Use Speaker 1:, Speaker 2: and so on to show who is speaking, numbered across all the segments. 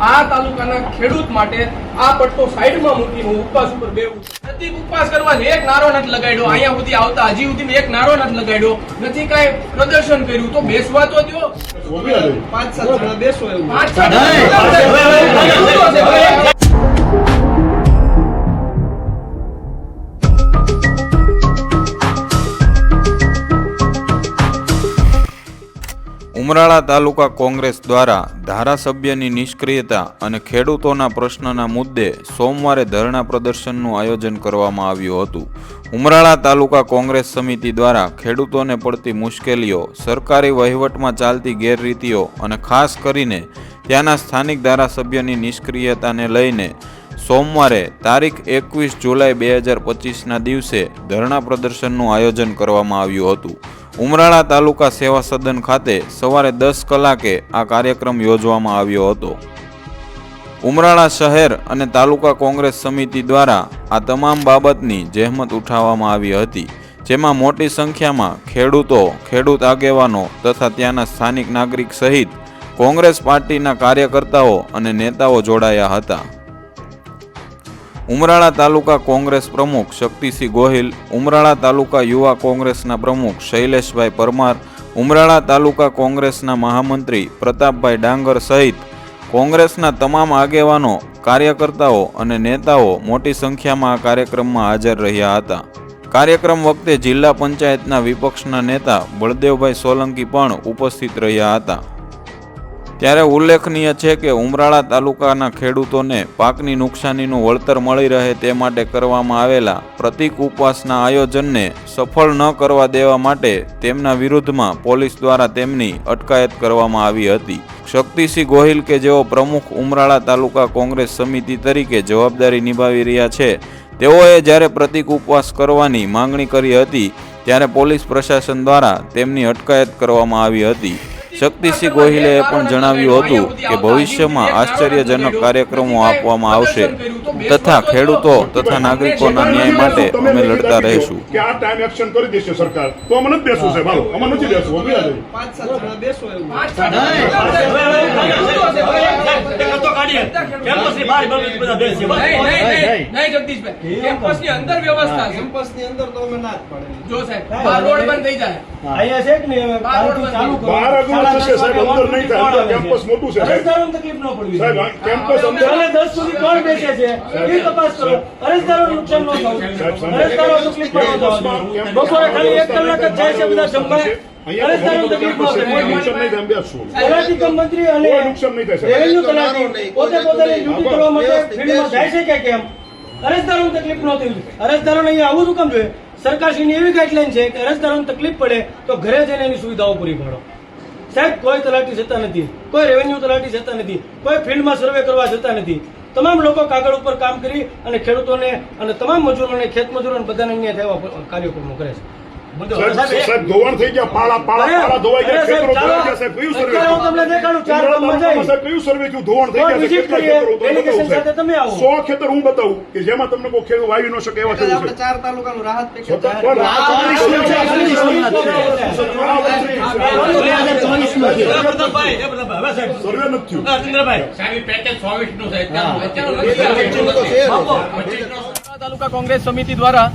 Speaker 1: આ તાલુકાના ખેડૂત માટે આ પટ્ટો સાઈડમાં મૂકી હું ઉપવાસ ઉપર બેવું નથી ઉપવાસ કરવા એક નારો નથી લગાડ્યો અહીંયા સુધી આવતા હજી સુધી એક નારો નથી લગાડ્યો નથી કાંઈ પ્રદર્શન કર્યું તો બેસવા તો દો
Speaker 2: પાંચ સાત જણા બેસો એવું
Speaker 3: ઉમરાળા તાલુકા કોંગ્રેસ દ્વારા ધારાસભ્યની નિષ્ક્રિયતા અને ખેડૂતોના પ્રશ્નના મુદ્દે સોમવારે ધરણા પ્રદર્શનનું આયોજન કરવામાં આવ્યું હતું. ઉમરાળા તાલુકા કોંગ્રેસ સમિતિ દ્વારા ખેડૂતોને પડતી મુશ્કેલીઓ, સરકારી વહીવટમાં ચાલતી ગેરરીતિઓ અને ખાસ કરીને ત્યાંના સ્થાનિક ધારાસભ્યની નિષ્ક્રિયતાને લઈને સોમવારે તારીખ એકવીસ જુલાઈ બે હજાર પચીસના દિવસે ધરણા પ્રદર્શનનું આયોજન કરવામાં આવ્યું હતું. ઉમરાળા તાલુકા સેવા સદન ખાતે સવારે દસ કલાકે આ કાર્યક્રમ યોજવામાં આવ્યો હતો. ઉમરાળા શહેર અને તાલુકા કોંગ્રેસ સમિતિ દ્વારા આ તમામ બાબતની જહેમત ઉઠાવવામાં આવી હતી, જેમાં મોટી સંખ્યામાં ખેડૂતો, ખેડૂત આગેવાનો તથા ત્યાંના સ્થાનિક નાગરિક સહિત કોંગ્રેસ પાર્ટીના કાર્યકર્તાઓ અને નેતાઓ જોડાયા હતા. ઉમરાળા તાલુકા કોંગ્રેસ પ્રમુખ શક્તિસિંહ ગોહિલ, ઉમરાળા તાલુકા યુવા કોંગ્રેસના પ્રમુખ શૈલેષભાઈ પરમાર, ઉમરાળા તાલુકા કોંગ્રેસના મહામંત્રી પ્રતાપભાઈ ડાંગર સહિત કોંગ્રેસના તમામ આગેવાનો, કાર્યકર્તાઓ અને નેતાઓ મોટી સંખ્યામાં આ કાર્યક્રમમાં હાજર રહ્યા હતા. કાર્યક્રમ વખતે જિલ્લા પંચાયતના વિપક્ષના નેતા બળદેવભાઈ સોલંકી પણ ઉપસ્થિત રહ્યા હતા. ત્યારે ઉલ્લેખનીય છે કે ઉમરાળા તાલુકાના ખેડૂતોને પાકની નુકસાનીનું વળતર મળી રહે તે માટે કરવામાં આવેલા પ્રતિક ઉપવાસના આયોજનને સફળ ન કરવા દેવા માટે તેમના વિરુદ્ધમાં પોલીસ દ્વારા તેમની અટકાયત કરવામાં આવી હતી. શક્તિસિંહ ગોહિલ કે જેઓ પ્રમુખ ઉમરાળા તાલુકા કોંગ્રેસ સમિતિ તરીકે જવાબદારી નિભાવી રહ્યા છે, તેઓએ જ્યારે પ્રતિક ઉપવાસ કરવાની માંગણી કરી હતી, ત્યારે પોલીસ પ્રશાસન દ્વારા તેમની અટકાયત કરવામાં આવી હતી. શક્તિસિંહ ગોહિલે એ પણ જણાવ્યું હતું કે ભવિષ્યમાં આશ્ચર્યજનક કાર્યક્રમો આપવામાં આવશે તથા ખેડૂતો તથા નાગરિકોના ન્યાય માટે અમે લડતા રહીશું
Speaker 4: કે આ ટાઈમ એક્શન કરી દેશે સરકાર તો અમે નથી બેસવું છે હાલો અમે નથી બેસવું અમે
Speaker 2: પાંચ સાત જણા બેસો
Speaker 1: અંદર વ્યવસ્થા
Speaker 2: અંદર તો અમે ના જ
Speaker 1: સાહેબ, રોડ બંધ થઈ જાય.
Speaker 5: અહીંયા છે કે નહીં હવે
Speaker 1: બાર
Speaker 5: કાલથી ચાલુ કરો.
Speaker 4: બહાર આગળ સાહેબ અંદર નહીં થાય અંદર કેમ્પસ મોટું છે
Speaker 5: અરજદારોને તકલીફ ન પડવી
Speaker 4: સાહેબ કેમ્પસ અંદર
Speaker 5: કાલે દસ સુધી કોણ બેસે છે? એ તપાસ કરો. અરજદારોને નુકસાન ન થવું. અરજદારો તકલીફમાં ન થવા બપોરે ખાલી એક કલાક જ જાય છે બધા જમવા. અરજદારોને તકલીફ ન
Speaker 4: કોઈ
Speaker 5: થાય
Speaker 4: નુકસાન નહીં થાય, અમે બેસશું.
Speaker 5: તલાટી કમ મંત્રી અને
Speaker 4: કોઈ નુકસાન નહીં થાય સાહેબ.
Speaker 5: રેવન્યુ તલાટી પોતે પોતાની ડ્યુટી કરવા માટે ફિલ્ડમાં જાય છે કે કેમ? અરજદારોને તકલીફ ન થવી જોઈએ. અરજદારોને અહીંયા આવું શું કામ જોઈએ. સરકારશ્રીની એવી ગાઈડલાઈન છે કે અરજદારોને તકલીફ પડે તો ઘરે જઈને એની સુવિધાઓ પૂરી પાડો. સાહેબ કોઈ તલાટી જતા નથી. કોઈ રેવન્યુ તલાટી જતા નથી. કોઈ ફિલ્ડમાં સર્વે કરવા જતા નથી. તમામ લોકો કાગળ ઉપર કામ કરી અને ખેડૂતોને અને તમામ મજૂરોને ખેત મજૂરોને બધાને અન્યાય થયા એવા કાર્યક્રમો કરે? છે ચાર
Speaker 4: બતાવું સાહેબ.
Speaker 5: સાથે તમે આવો.
Speaker 4: સો ખેતર હું બતાવું કે જેમાં તમને કોઈ ખેડૂત વાવી ન શકે એવા
Speaker 2: એટલે
Speaker 4: ખેડૂત
Speaker 2: આપણે
Speaker 1: તાલુકા કોંગ્રેસ સમિતિ દ્વારા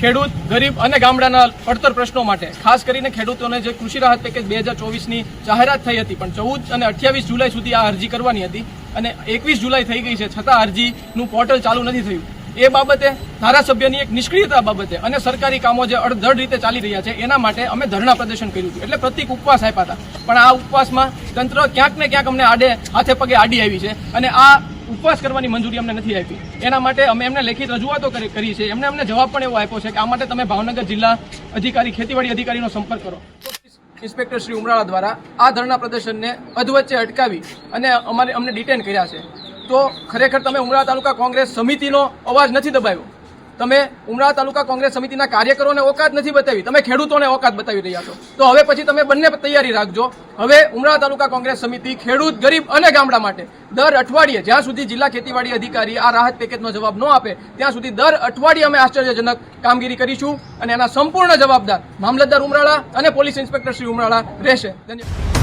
Speaker 1: ખેડૂત ગરીબ અને ગામડાના પડતર પ્રશ્નો માટે ખાસ કરીને ખેડૂતોને જે કૃષિ રાહત પેકેજ બે હજાર ચોવીસની જાહેરાત થઈ હતી પણ ચૌદ અને અઠ્યાવીસ જુલાઈ સુધી આ અરજી કરવાની હતી અને એકવીસ જુલાઈ થઈ ગઈ છે છતાં અરજીનું પોર્ટલ ચાલુ નથી થયું. એ બાબતે ધારાસભ્યની એક નિષ્ક્રિયતા બાબતે અને સરકારી કામો જે અડધડ રીતે ચાલી રહ્યા છે, એના માટે અમે ધરણા પ્રદર્શન કર્યું હતું એટલે પ્રતિક ઉપવાસ આપ્યા હતા. પણ આ ઉપવાસમાં તંત્ર ક્યાંક ને ક્યાંક અમને આડે હાથે પગે આડી આવી છે અને આ ઉપવાસ કરવાની મંજૂરી અમને નથી આપી. એના માટે અમે એમને લેખિત રજૂઆતો કરી છે. એમને અમને જવાબ પણ એવો આપ્યો છે કે આ માટે તમે ભાવનગર જિલ્લા અધિકારી, ખેતીવાડી અધિકારીનો સંપર્ક કરો. ઇન્સ્પેક્ટર શ્રી ઉમરાળા દ્વારા આ ધરણા પ્રદર્શનને અધવચ્ચે અટકાવી અને અમારે અમને ડિટેન કર્યા છે. તો ખરેખર તમે ઉમરાળા તાલુકા કોંગ્રેસ સમિતિનો અવાજ નથી દબાવ્યો. તમે ઉમરા તાલુકા કોંગ્રેસ સમિતિના કાર્યકરોને ઓકાત નથી બતાવી. તમે ખેડૂતોને ઓકાત બતાવી રહ્યા છો. તો હવે પછી તમે બંને તૈયારી રાખજો. હવે ઉમરા તાલુકા કોંગ્રેસ સમિતિ ખેડૂત, ગરીબ અને ગામડા માટે દર અઠવાડિયે જ્યાં સુધી જિલ્લા ખેતીવાડી અધિકારી આ રાહત પેકેજનો જવાબ ન આપે, ત્યાં સુધી દર અઠવાડિયે અમે આશ્ચર્યજનક કામગીરી કરીશું અને એના સંપૂર્ણ જવાબદાર મામલતદાર ઉમરાળા અને પોલીસ ઇન્સ્પેક્ટર શ્રી ઉમરાળા રહેશે. ધન્યવાદ.